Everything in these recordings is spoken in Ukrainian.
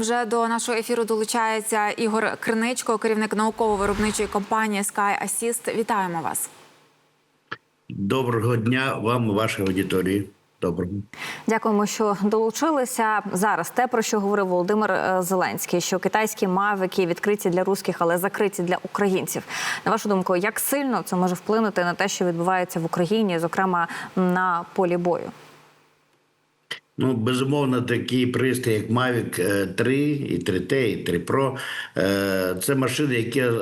Вже до нашого ефіру долучається Ігор Криничко, керівник науково-виробничої компанії Sky Assist. Вітаємо вас. Доброго дня вам, і вашій аудиторії. Доброго. Дякуємо, що долучилися зараз. Те про що говорив Володимир е, Зеленський, що китайські мавики відкриті для русських, але закриті для українців. На вашу думку, як сильно це може вплинути на те, що відбувається в Україні, зокрема на полі бою? Ну, безумовно, такі пристрої, як Mavic е, 3, і 3T, і 3 Pro, е, це машини, які е,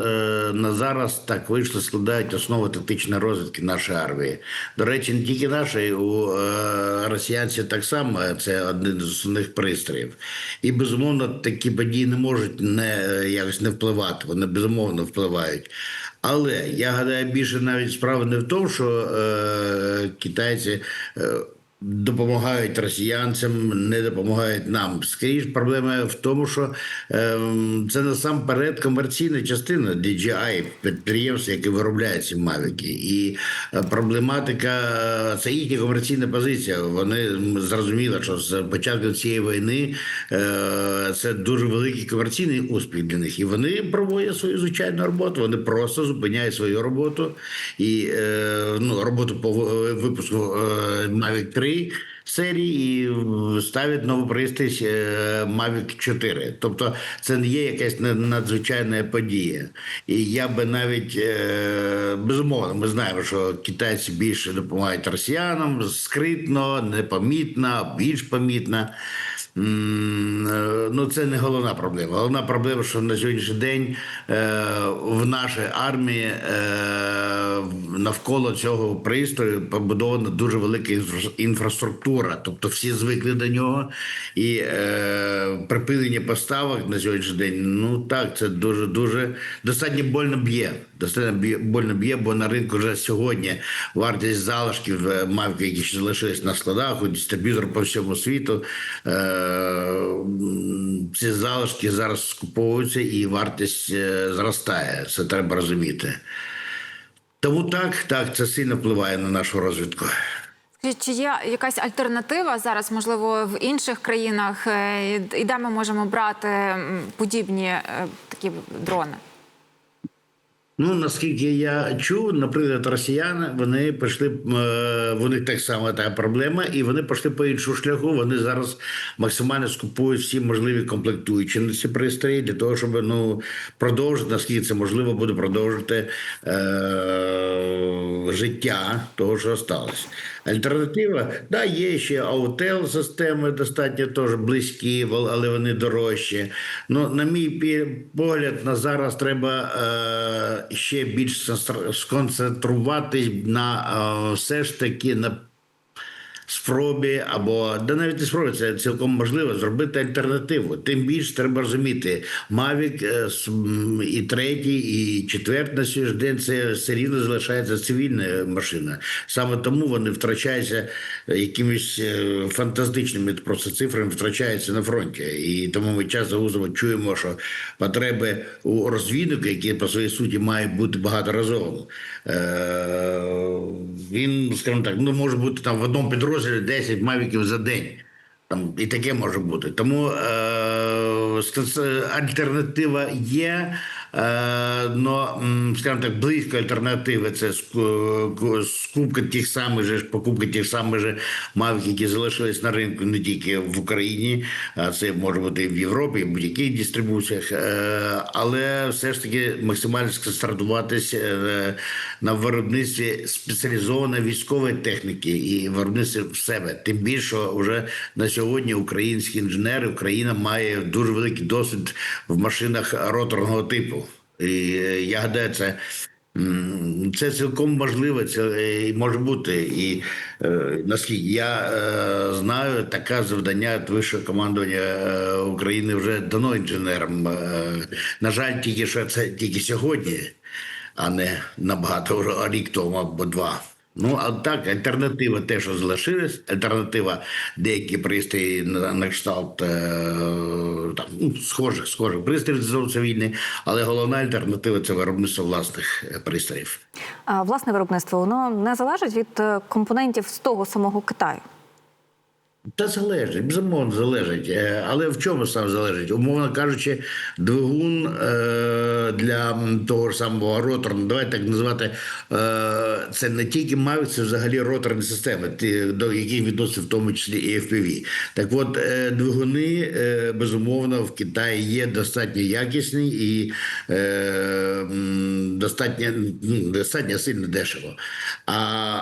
на зараз так вийшли, складають основу тактичної розвідки нашої армії. До речі, не тільки нашої, у е, росіянців так само це один з основних пристроїв. І безумовно такі події не можуть не е, якось не впливати. Вони безумовно впливають. Але я гадаю, більше навіть справа не в тому, що е, китайці. Е, допомагають росіянцям, не допомагають нам. Скоріше, проблема в тому, що е, це насамперед комерційна частина DJI, підприємства, яке виробляє ці мавіки. І е, проблематика е, це їхня комерційна позиція. Вони зрозуміли, що з початку цієї війни е, це дуже великий комерційний успіх для них. І вони проводять свою звичайну роботу. Вони просто зупиняють свою роботу і е, ну, роботу по випуску е, Mavic 3 серії і ставлять нову пристрій е, Mavic 4. Тобто це не є якась надзвичайна подія. І я би навіть е, безумовно, ми знаємо, що китайці більше допомагають росіянам скритно, непомітно, більш помітно. Е, Ну, це не головна проблема. Головна проблема, що на сьогоднішній день е, в нашій армії е, навколо цього пристрою побудована дуже велика інфра- інфраструктура. Тобто всі звикли до нього. І припинення поставок на сьогоднішній день, ну так, це дуже дуже достатньо больно б'є. Достатньо больно б'є, бо на ринку вже сьогодні вартість залишків мавки, які ще залишились на складах, у дистриб'юторів по всьому світу. Е, ці залишки зараз скуповуються і вартість е, зростає. Це треба розуміти. Тому так, так, це сильно впливає на нашу розвідку. Чи є якась альтернатива зараз, можливо, в інших країнах, е, і де ми можемо брати подібні такі дрони? Ну, наскільки я чув, наприклад, росіяни вони пішли, вони так само та проблема, і вони пішли по іншому шляху. Вони зараз максимально скупують всі можливі комплектуючі на ці пристрої для того, щоб ну продовжити, наскільки це можливо, буде продовжити е- життя того, що осталось. Альтернатива, да, є ще аутел системи, достатньо теж близькі, але вони дорожчі. Ну, на мій погляд, на зараз треба е, ще більш сконцентруватись на е, все ж таки на спробі або да навіть не спробі, це цілком можливо зробити альтернативу. Тим більше треба розуміти, е, с- м, і третій, і четвертий на сьогоднішній день це все рівно залишається цивільна машина. Саме тому вони втрачаються е, якимись е, фантастичними просто цифрами, втрачаються на фронті. І тому ми часто гузово чуємо, що потреби у розвідника, які по своїй суті мають бути багаторазовими, він, скажімо так, ну може бути там в одному підрозділі 10 мавіків за день. Там і таке може бути. Тому е, альтернатива є. Е, скажімо так, близько альтернативи це ску- скупка тих самих же покупка тих самих же мавік, які залишились на ринку не тільки в Україні, а це може бути і в Європі, і в будь-яких дистрибуціях. Е, але все ж таки максимально сконцентруватися е, на виробництві спеціалізованої військової техніки і виробництві в себе. Тим більше вже на сьогодні українські інженери, Україна має дуже великий досвід в машинах роторного типу. І е, я гадаю, це. Це цілком можливо, це е, може бути. І е, наскільки я знаю, таке завдання від вищого командування України вже дано інженерам. На жаль, тільки що це тільки сьогодні, а не набагато вже рік тому або два. Ну, а так, альтернатива те, що залишилось, альтернатива деякі пристрої на, на кшталт е, там, ну, схожих, схожих пристроїв з цивільний, але головна альтернатива це виробництво власних е, пристроїв. А, Власне виробництво воно не залежить від е, компонентів з того самого Китаю. Та залежить, безумовно, залежить. Е, Але в чому саме залежить? Умовно кажучи, двигун е, для того ж самого ротору, ну, давайте так називати, е, це не тільки Mavic, взагалі роторні системи, до яких відносять в тому числі і FPV. Так от, двигуни, безумовно, в Китаї є достатньо якісні і достатньо, ну, достатньо сильно дешево.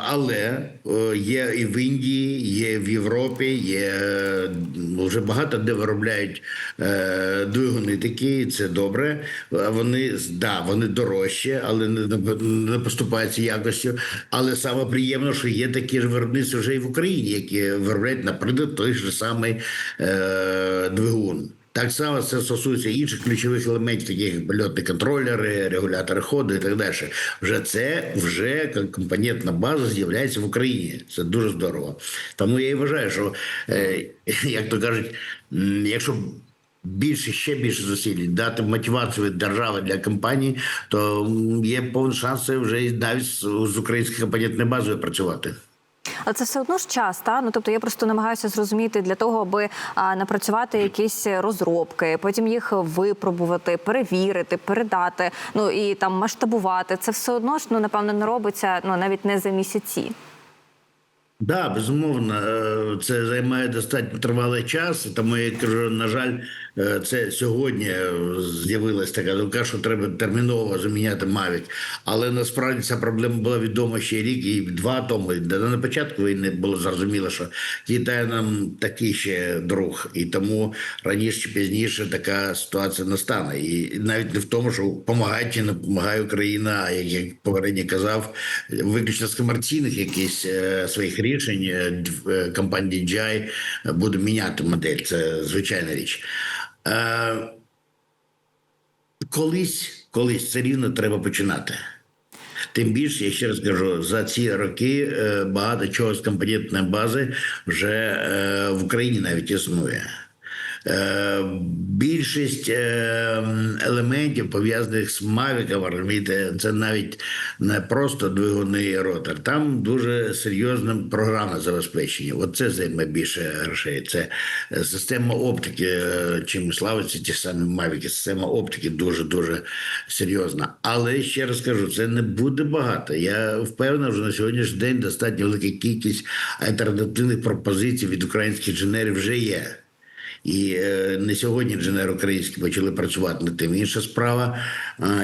Але є і в Індії, є в Європі, є е, вже багато де виробляють е, двигуни такі, це добре. Вони да, вони дорожчі, але не, не поступаються якостю. Але саме приємно, що є такі ж виробництва вже і в Україні, які виробляють, наприклад, той ж самий е, двигун. Так само це стосується інших ключових елементів, таких як польотні контролери, регулятори ходу і так далі. Вже це вже компонентна база з'являється в Україні. Це дуже здорово. Тому я і вважаю, що е, як то кажуть, якщо більше ще більше зусиль дати мотивацію держави для компаній, то є повні шанси вже навіть з українською компонентною базою працювати. Але це все одно ж час, та ну тобто я просто намагаюся зрозуміти для того, аби а, напрацювати якісь розробки, потім їх випробувати, перевірити, передати, ну і там масштабувати. Це все одно ж ну напевно не робиться ну навіть не за місяці. Да, безумовно, е, це займає достатньо тривалий час, тому я кажу, на жаль, е, це сьогодні з'явилася така думка, що треба терміново заміняти Mavic. Але насправді ця проблема була відома ще рік і два тому. На початку війни було зрозуміло, що Китай нам такий ще друг, і тому раніше чи пізніше така ситуація настане. І навіть не в тому, що допомагає чи не допомагає Україна, як я попередньо казав, виключно з комерційних якихось е, своїх рішень компанії дв- е, DJI буде міняти модель. Це звичайна річ. Е, колись, колись це рівно треба починати. Тим більше, я ще раз кажу, за ці роки е, багато чого з компонентної бази вже е, в Україні навіть існує. Е, Більшість е, елементів пов'язаних з Мавіком, розумієте, це навіть не просто двигуни і ротор. Там дуже серйозне програмне забезпечення. Оце займе більше грошей. Це система оптики, е, чим славиться ті самі Мавіки. Система оптики дуже дуже серйозна. Але ще раз кажу, це не буде багато. Я впевнений, що на сьогоднішній день достатньо велика кількість альтернативних пропозицій від українських інженерів вже є. І е, не сьогодні інженери українські почали працювати над тим. Інша справа,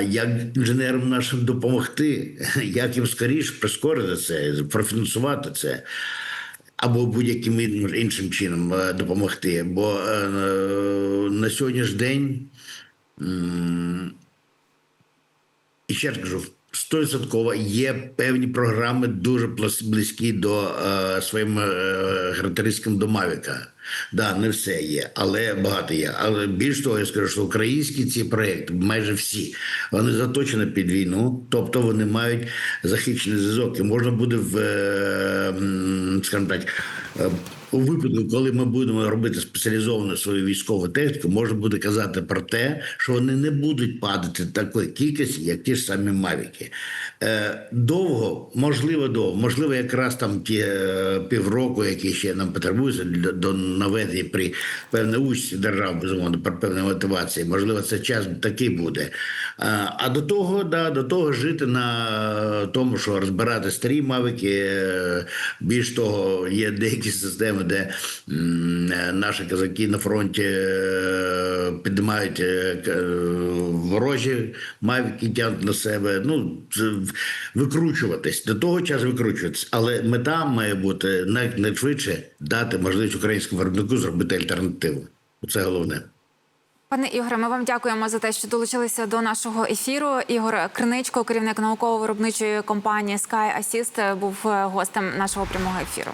як інженерам нашим допомогти, як їм скоріше прискорити це, профінансувати це. Або будь-яким іншим чином е, допомогти. Бо е, на сьогоднішній день і ще раз кажу, стовідсотково є певні програми дуже близькі до е, своїм е, характеристикам до Мавіка. Да, не все є, але багато є. Але більш того, я скажу, що українські ці проекти, майже всі, вони заточені під війну, тобто вони мають захищений зв'язок. І можна буде в, е, скажімо так, е, у випадку, коли ми будемо робити спеціалізовану свою військову техніку, можна буде казати про те, що вони не будуть падати такої кількості, як ті ж самі мавіки. Е, довго, можливо, довго, можливо, якраз там ті е, півроку, які ще нам потребуються до наведення при певній участі держав, безумовно, при певній мотивації. Можливо, це час такий буде. А, а до того, да, до того жити на тому, що розбирати старі мавики. е, Більш того, є деякі системи, де е, наші козаки на фронті е, піднімають е, е, ворожі мавики, тягнуть на себе. Ну, викручуватись. До того часу викручуватись. Але мета має бути най- найшвидше дати можливість українському виробнику зробити альтернативу. Це головне. Пане Ігоре, ми вам дякуємо за те, що долучилися до нашого ефіру. Ігор Криничко, керівник науково-виробничої компанії Sky Assist, був гостем нашого прямого ефіру.